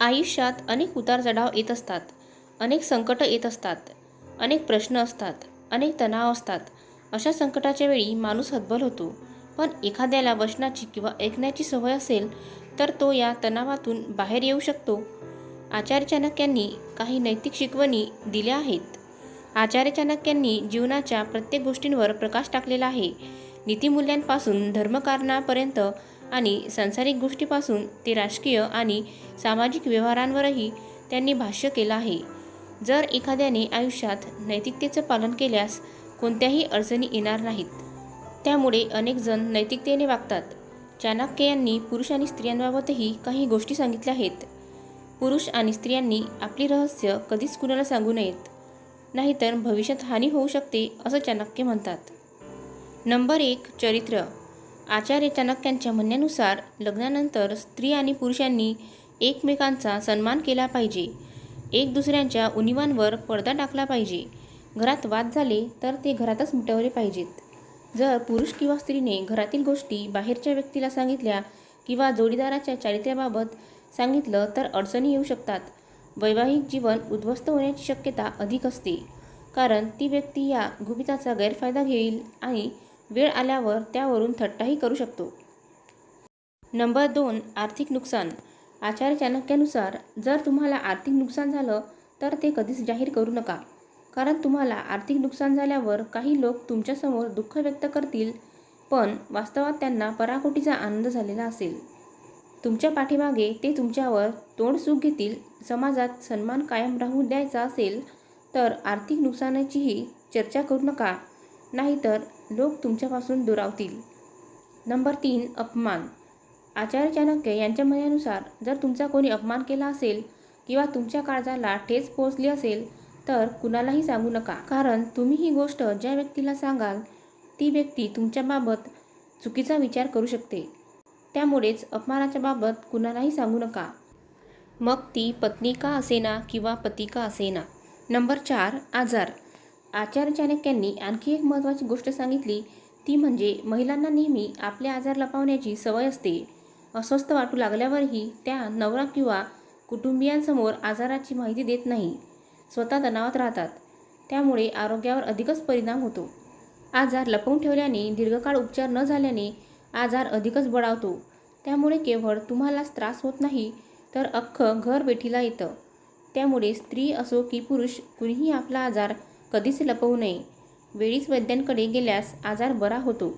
आयुष्यात अनेक उतार चढाव येत असतात. अनेक संकटं येत असतात. अनेक प्रश्न असतात. अनेक तणाव असतात. अशा संकटाच्या वेळी माणूस हतबल होतो. पण एखाद्याला वचनाची किंवा ऐकण्याची सवय असेल तर तो या तणावातून बाहेर येऊ शकतो. आचार्य चाणक्यांनी काही नैतिक शिकवणी दिल्या आहेत. आचार्य चाणक्यांनी जीवनाच्या प्रत्येक गोष्टींवर प्रकाश टाकलेला आहे. नीतिमूल्यांपासून धर्मकारणापर्यंत आणि सांसारिक गोष्टीपासून ते राजकीय आणि सामाजिक व्यवहारांवरही त्यांनी भाष्य केलं आहे. जर एखाद्याने आयुष्यात नैतिकतेचं पालन केल्यास कोणत्याही अडचणी येणार नाहीत. त्यामुळे अनेक जण नैतिकतेने वागतात. चाणक्य यांनी पुरुष आणि स्त्रियांबाबतही काही गोष्टी सांगितल्या आहेत. पुरुष आणि स्त्रियांनी आपली रहस्य कधीच कुणाला सांगू नयेत. नाहीतर भविष्यात हानी होऊ शकते असं चाणक्य म्हणतात. नंबर एक चरित्र. आचार्य चाणक्यांच्या म्हणण्यानुसार लग्नानंतर स्त्री आणि पुरुषांनी एकमेकांचा सन्मान केला पाहिजे. एक दुसऱ्यांच्या उनिवांवर पडदा टाकला पाहिजे. घरात वाद झाले तर ते घरातच मिटवले पाहिजेत. जर पुरुष किंवा स्त्रीने घरातील गोष्टी बाहेरच्या व्यक्तीला सांगितल्या किंवा जोडीदाराच्या चारित्र्याबाबत सांगितलं तर अडचणी येऊ शकतात. वैवाहिक जीवन उद्ध्वस्त होण्याची शक्यता अधिक असते. कारण ती व्यक्ती या गुपिताचा गैरफायदा घेईल आणि वेळ आल्यावर त्यावरून थट्टाही करू शकतो. नंबर दोन आर्थिक नुकसान. आचार्य चाणक्यानुसार जर तुम्हाला आर्थिक नुकसान झालं तर ते कधीच जाहीर करू नका. कारण तुम्हाला आर्थिक नुकसान झाल्यावर काही लोक तुमच्यासमोर दुःख व्यक्त करतील पण वास्तवात त्यांना पराकोटीचा आनंद झालेला असेल. तुमच्या पाठीमागे ते तुमच्यावर तोंडसुख घेतील समाजात सन्मान कायम राहू द्यायचा असेल तर आर्थिक नुकसानाचीही चर्चा करू नका. नाहीतर लोक तुमच्यापासून दुरावतील. नंबर तीन अपमान. आचार्य चाणक्य यांच्या म्हणण्यानुसार जर तुमचा कोणी अपमान केला असेल किंवा तुमच्या काळजाला ठेच पोहोचली असेल तर कुणालाही सांगू नका. कारण तुम्ही ही गोष्ट ज्या व्यक्तीला सांगाल ती व्यक्ती तुमच्याबाबत चुकीचा विचार करू शकते. त्यामुळेच अपमानाच्या बाबत कुणालाही सांगू नका. मग ती पत्नी का असेना किंवा पती का असेना? नंबर चार आजार. आचार्य चाणक्यांनी आणखी एक महत्त्वाची गोष्ट सांगितली. ती म्हणजे महिलांना नेहमी आपले आजार लपवण्याची सवय असते. अस्वस्थ वाटू लागल्यावरही त्या नवरा किंवा कुटुंबियांसमोर आजाराची माहिती देत नाही. स्वतः तणावात राहतात. त्यामुळे आरोग्यावर अधिकच परिणाम होतो. आजार लपवून ठेवल्याने दीर्घकाळ उपचार न झाल्याने आजार अधिकच बळावतो त्यामुळे केवळ तुम्हालाच त्रास होत नाही तर अख्खं घर बेठीला येतं. त्यामुळे स्त्री असो की पुरुष कुणीही आपला आजार कधीच लपवू नये. वेळीच वैद्यांकडे गेल्यास आजार बरा होतो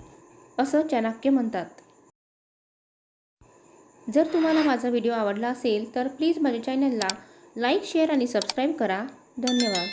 असं चाणक्य म्हणतात. जर तुम्हाला माझा व्हिडिओ आवडला असेल तर प्लीज माझ्या चॅनलला लाईक शेअर आणि सबस्क्राईब करा. धन्यवाद.